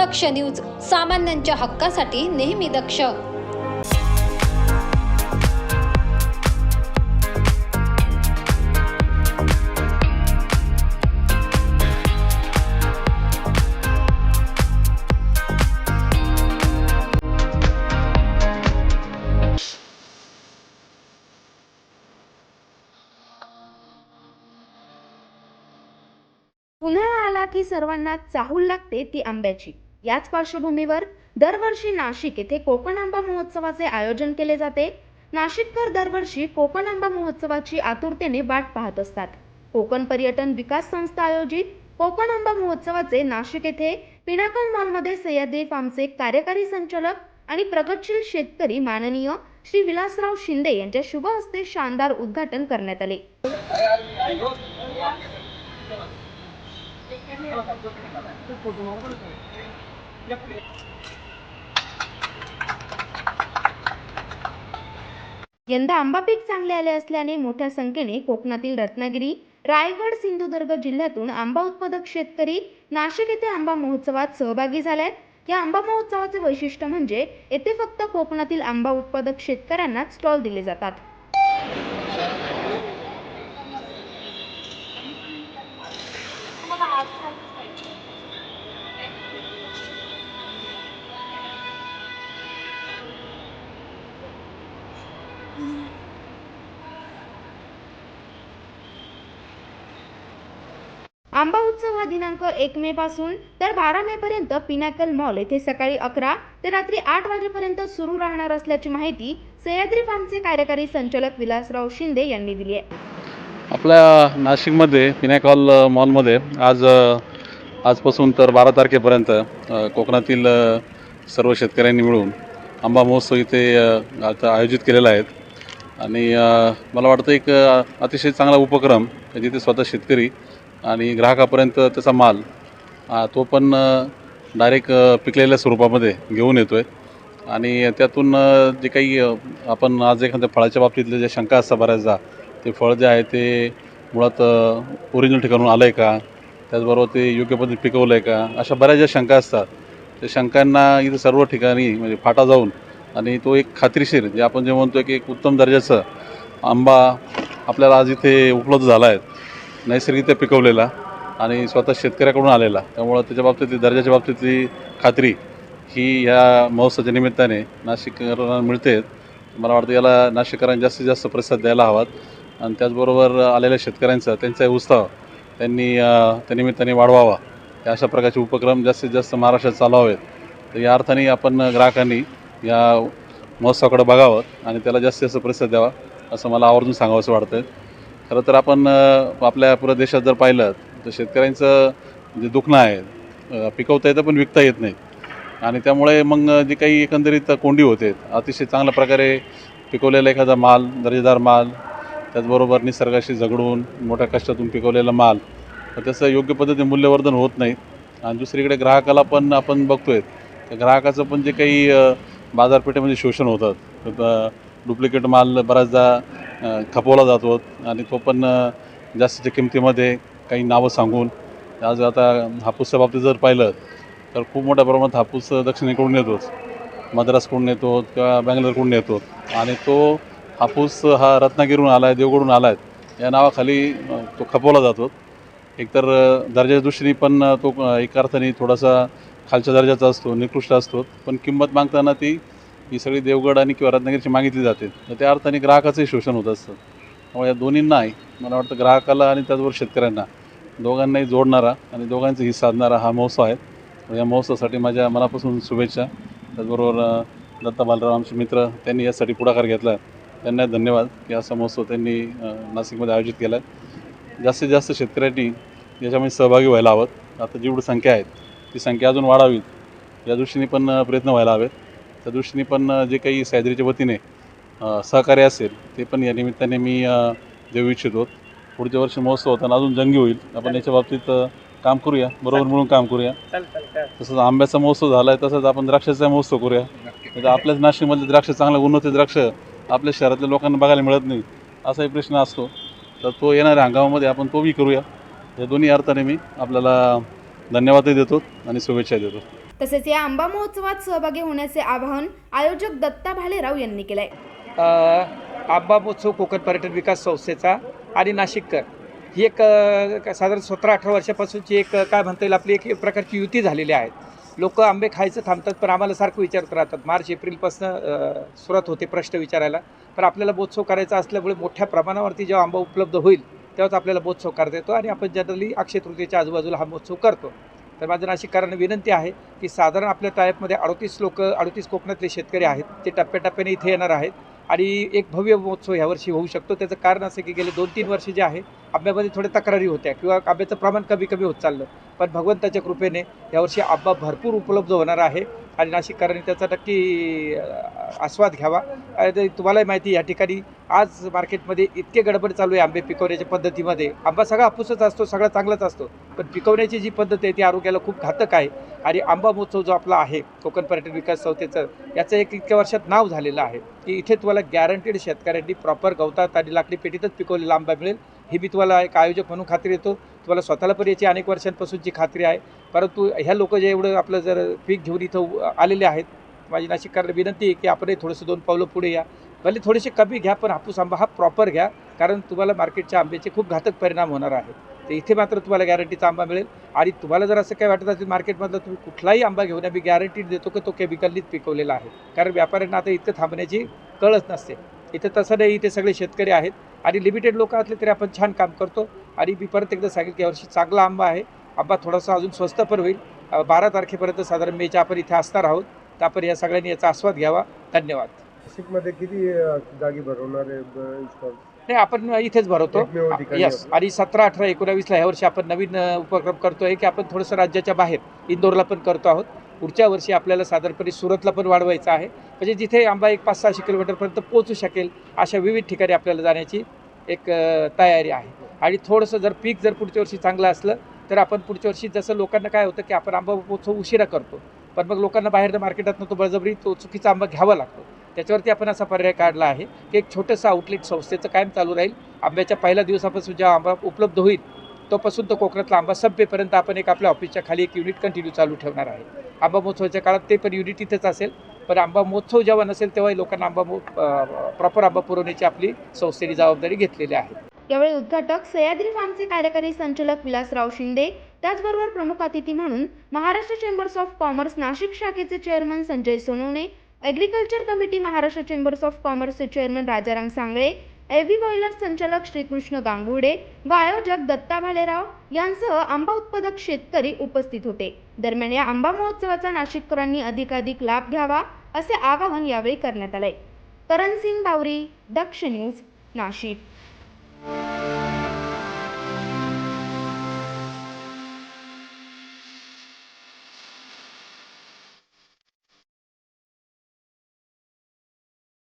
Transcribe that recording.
दक्ष news सामान्यांच्या हक्कासाठी नेहमी दक्ष. उन्हाळा आला की सर्वांना चाहूल लागते ती आंब्याची. याच पार्श्वभूमीवर दरवर्षी नाशिक येथे कोकण आंबा महोत्सवाचे आयोजन केले जाते. नाशिककर दरवर्षी कोकण आंबा महोत्सवाची आतुरतेने वाट पाहत असतात. कोकण पर्यटन विकास संस्था आयोजित कोकण आंबा महोत्सवाचे नाशिक येथे पिनाकल मॉलमध्ये सह्याद्री फार्मचे कार्यकारी संचालक आणि प्रगतशील शेतकरी माननीय श्री विलासराव शिंदे यांच्या शुभ हस्ते शानदार उद्घाटन करण्यात आले. यंदा आंबा पीक चांगले आले असल्याने मोठ्या संख्येने कोकणातील रत्नागिरी रायगड सिंधुदुर्ग जिल्ह्यातून आंबा उत्पादक शेतकरी नाशिक येथे आंबा महोत्सवात सहभागी झालेत. या आंबा महोत्सवाचे वैशिष्ट्य म्हणजे येथे फक्त कोकणातील आंबा उत्पादक शेतकऱ्यांनाच स्टॉल दिले जातात. आंबा उत्सव हा दिनांक एक मे पासून तर बारा मे पर्यंत पिनॅकल मॉल येथे सकाळी अकरा ते रात्री आठ वाजेपर्यंत सुरू राहणार असल्याची माहिती सह्याद्री फार्मचे कार्यकारी संचालक विलासराव शिंदे यांनी दिली आहे. आपल्या नाशिकमध्ये पिनॅकॉल मॉलमध्ये आज आजपासून तर बारा तारखेपर्यंत कोकणातील सर्व शेतकऱ्यांनी मिळून आंबा महोत्सव इथे आता आयोजित केलेला आहे. आणि मला वाटतं एक अतिशय चांगला उपक्रम जिथे स्वतः शेतकरी आणि ग्राहकापर्यंत त्याचा माल तो पण डायरेक्ट पिकलेल्या स्वरूपामध्ये घेऊन येतो आहे आणि त्यातून जे काही आपण आज एखाद्या फळाच्या बाबतीतले जे शंका असतात बऱ्याचदा ते फळ जे आहे ते मुळात ओरिजिनल ठिकाणून आलं आहे का? त्याचबरोबर ते योग्य पद्धतीने पिकवलं आहे का? अशा बऱ्याच ज्या शंका असतात. त्या शंकांना इथं सर्व ठिकाणी म्हणजे फाटा जाऊन आणि तो एक खात्रीशीर जे आपण जे म्हणतो की एक उत्तम दर्जाचं आंबा आपल्याला आज इथे उपलब्ध झाला आहे नैसर्गिकरित्या पिकवलेला आणि स्वतः शेतकऱ्याकडून आलेला. त्यामुळं त्याच्या बाबतीतली दर्जाच्या बाबतीतली खात्री ही या महोत्सवाच्या निमित्ताने नाशिककरांना मिळते. मला वाटतं याला नाशिककरांनी जास्तीत जास्त प्रतिसाद द्यायला हवात. आणि त्याचबरोबर आलेल्या शेतकऱ्यांचा त्यांचा उत्साह त्यांनी त्या निमित्ताने वाढवावा. या अशा प्रकारचे उपक्रम जास्तीत जास्त महाराष्ट्रात चालवावेत तर या अर्थाने आपण ग्राहकांनी या महोत्सवाकडे बघावं आणि त्याला जास्तीत जास्त प्रतिसाद द्यावा असं मला आवर्जून सांगावंसं वाटतं खरं तर आपण आपल्या पुऱ्या देशात जर पाहिलं तर शेतकऱ्यांचं जे दुखणं आहे पिकवता येतं पण विकता येत नाही. आणि त्यामुळे मग जे काही एकंदरीत कोंडी होते अतिशय चांगल्या प्रकारे पिकवलेला एखादा माल दर्जेदार माल त्याचबरोबर निसर्गाशी झगडून मोठ्या कष्टातून पिकवलेला माल तर त्याचं योग्य पद्धतीने मूल्यवर्धन होत नाही. आणि दुसरीकडे ग्राहकाला पण आपण बघतोय त्या ग्राहकाचं पण जे काही बाजारपेठेमध्ये शोषण होतात. डुप्लिकेट माल बऱ्याचदा खपवला जातो आणि तो पण जास्तीच्या किमतीमध्ये काही नावं सांगून आज आता हापूसच्या बाबतीत जर पाहिलं तर खूप मोठ्या प्रमाणात हापूस दक्षिणेकडून येतोच. मद्रासकडून येतो किंवा बँगलोरकडून येतो. आणि तो हापूस हा रत्नागिरीहून आला आहे देवगडून आला आहे या नावाखाली तो खपवला जातो. एकतर दर्जाच्या दृष्टीने पण तो एका अर्थाने थोडासा खालच्या दर्जाचा असतो निकृष्ट असतो. पण किंमत मागताना ती ही सगळी देवगड आणि किंवा रत्नागिरीची मागितली जाते. तर त्या अर्थाने ग्राहकाचंही शोषण होत असतं. त्यामुळे या दोन्हींनाही मला वाटतं ग्राहकाला आणि त्याचबरोबर शेतकऱ्यांना दोघांनाही जोडणारा आणि दोघांचं ही साधणारा हा महोत्सव आहे. या महोत्सवासाठी माझ्या मनापासून शुभेच्छा. त्याचबरोबर दत्ता बालराव आमचे मित्र त्यांनी यासाठी पुढाकार घेतला. त्यांना धन्यवाद की असा महोत्सव त्यांनी नाशिकमध्ये आयोजित केला आहे जास्तीत जास्त शेतकऱ्यांनी याच्यामध्ये सहभागी व्हायला हवं. आता जेवढी संख्या आहेत ती संख्या अजून वाढावी या दृष्टीने पण प्रयत्न व्हायला हवेत. त्या दृष्टीने पण जे काही सह्याद्रीच्या वतीने सहकार्य असेल ते पण या निमित्ताने मी देऊ इच्छितो. पुढच्या वर्षी महोत्सव होताना अजून जंगी होईल. आपण याच्या बाबतीत काम करूया. बरोबर मिळून काम करूया. तसंच आंब्याचा महोत्सव झाला आहे तसंच आपण द्राक्षाचा महोत्सव करूया. म्हणजे आपल्याच नाशिकमधले द्राक्ष चांगले उन्नत द्राक्ष आपल्या शहरातल्या लोकांना बघायला मिळत नाही असाही प्रश्न असतो. तर तो येणाऱ्या हंगामामध्ये आपण तोही करूया. या दोन्ही अर्थाने मी आपल्याला धन्यवादही देतो आणि शुभेच्छा देतो. तसेच या आंबा महोत्सवात सहभागी होण्याचे आवाहन आयोजक दत्ता भालेराव यांनी केलंय. अ, आंबा महोत्सव कोकण पर्यटन विकास संस्थेचा आणि नाशिककर. ही एक साधारण सतरा अठरा वर्षापासूनची एक काय म्हणता येईल आपली एक प्रकारची युती झालेली आहे. लोक आंबे खायचं थांबतात पण आम्हाला सारखं विचारत राहतात. मार्च एप्रिलपासून सुरुवात होते प्रश्न विचारायला. पण आपल्याला बोत्सव करायचा असल्यामुळे मोठ्या प्रमाणावरती जेव्हा आंबा उपलब्ध होईल तेव्हाच आपल्याला महोत्सव करता येतो आणि आपण जनरली अक्षय तृतीयेच्या आजूबाजूला हा महोत्सव करतो. तर माझं नाशिककरांना विनंती आहे की साधारण आपल्या टायपमध्ये अडतीस लोक अडतीस कोकणातले शेतकरी आहेत ते टप्प्याटप्प्याने इथे येणार आहेत. आणि एक भव्य महोत्सव ह्यावर्षी होऊ शकतो. त्याचं कारण असं की गेले दोन तीन वर्ष जे आहे आंब्यामध्ये थोड्या तक्रारी होत्या किंवा आंब्याचं प्रमाण कमी कमी होत चाललं. पण भगवंताच्या कृपेने यावर्षी आंबा भरपूर उपलब्ध होणार आहे आणि नाशिककरांनी त्याचा नक्की आस्वाद घ्यावा. आणि तुम्हालाही माहिती आहे, या ठिकाणी आज मार्केटमध्ये इतके गडबड चालू आहे आंबे पिकवण्याच्या पद्धतीमध्ये. आंबा सगळा हापूसच असतो सगळा चांगलाच असतो. पण पिकवण्याची जी पद्धत आहे ती आरोग्याला खूप घातक आहे. आणि आंबा महोत्सव जो आपला आहे कोकण पर्यटन विकास संस्थेचं याचं एक इतक्या वर्षात नाव झालेलं आहे की इथे तुम्हाला गॅरंटीड शेतकऱ्यांनी प्रॉपर गवतात आणि लाकडी पेटीतच पिकवलेला आंबा मिळेल. हे मी तुम्हाला एक आयोजक म्हणून खात्री देतो तुम्हाला स्वतःला पण याची अनेक वर्षांपासूनची खात्री आहे. परंतु ह्या लोक जे एवढं आपलं जर पीक घेऊन इथं आलेले आहेत माझी नाशिककरांना विनंती आहे की आपणही थोडंसं दोन पावलं पुढे या. भले थोडेसे कमी घ्या पण हापूस आंबा हा प्रॉपर घ्या कारण तुम्हाला मार्केटच्या आंब्याचे खूप घातक परिणाम होणार आहे तर इथे मात्र तुम्हाला गॅरंटीचा आंबा मिळेल. आणि तुम्हाला जर असं काय वाटत असेल मार्केटमधला तुम्ही कुठलाही आंबा घेऊन या, मी गॅरंटी देतो की तो केमिकलनीच पिकवलेला आहे. कारण व्यापाऱ्यांना आता इथं थांबण्याची कळच नसते. इथं तसं नाही इथे सगळे शेतकरी आहेत. आणि लिमिटेड लोक असले तरी आपण छान काम करतो. आणि मी परत एकदा सांगेल की यावर्षी चांगला आंबा आहे. आंबा थोडासा अजून स्वस्त पण होईल. बारा तारखेपर्यंत साधारण मेच्या आपण इथे असणार आहोत. तर आपण या सगळ्यांनी याचा आस्वाद घ्यावा. धन्यवाद. नाशिकमध्ये किती जागी भरवणार आहे नाही आपण इथेच भरवतो. यस. आणि सतरा अठरा एकोणावीसला ह्या वर्षी आपण नवीन उपक्रम करतोय की आपण थोडंसं राज्याच्या बाहेर इंदोरला पण करतो आहोत. पुढच्या वर्षी आपल्याला साधारणपणे सुरतला पण वाढवायचं आहे. म्हणजे जिथे आंबा एक पाच सहाशे किलोमीटरपर्यंत पोहोचू शकेल अशा विविध ठिकाणी आपल्याला जाण्याची एक तयारी आहे. आणि थोडंसं जर पीक जर पुढच्या वर्षी चांगलं असलं तर आपण पुढच्या वर्षी जसं लोकांना काय होतं की आपण आंबा पोचव उशिरा करतो पण मग लोकांना बाहेर मार्केटातनं तो बळजबरी तो चुकीचा आंबा घ्यावा लागतो. त्याच्यावरती आपण असा पर्याय काढला आहे की एक छोटंसं आउटलेट संस्थेचं कायम चालू राहील. आंब्याच्या पहिल्या दिवसापासून जेव्हा आंबा उपलब्ध होईल तोपासून तो कोकणातला आंबा सभ्यपर्यंत आपण एक आपल्या ऑफिसच्या खाली एक युनिट कंटिन्यू चालू ठेवणार आहे. आंबा महोत्सवाच्या काळात ते पण युनिट इथंच असेल. पण आंबा महोत्सव जेव्हा नसेल तेव्हा लोकांना आंबा प्रॉपर आंबा पुरवण्याची आपली संस्थेने जबाबदारी घेतलेली आहे. यावेळी उद्घाटक सह्याद्री फार्मचे कार्यकारी संचालक विलासराव शिंदे त्याचबरोबर प्रमुख अतिथी म्हणून Maharashtra chambers of commerce Nashik शाखेचे chairman Sanjay Sonawane agriculture committee Maharashtra chambers of कॉमर्सचे chairman Rajaram Sangle AV boiler संचालक श्रीकृष्ण गांगुडे व आयोजक दत्ता भालेराव यांसह आंबा उत्पादक शेतकरी उपस्थित होते. दरम्यान या आंबा महोत्सवाचा नाशिककरांनी अधिकाधिक लाभ घ्यावा असे आवाहन यावेळी करण्यात आले करण सिंग बावरी दक्ष न्यूज नाशिक.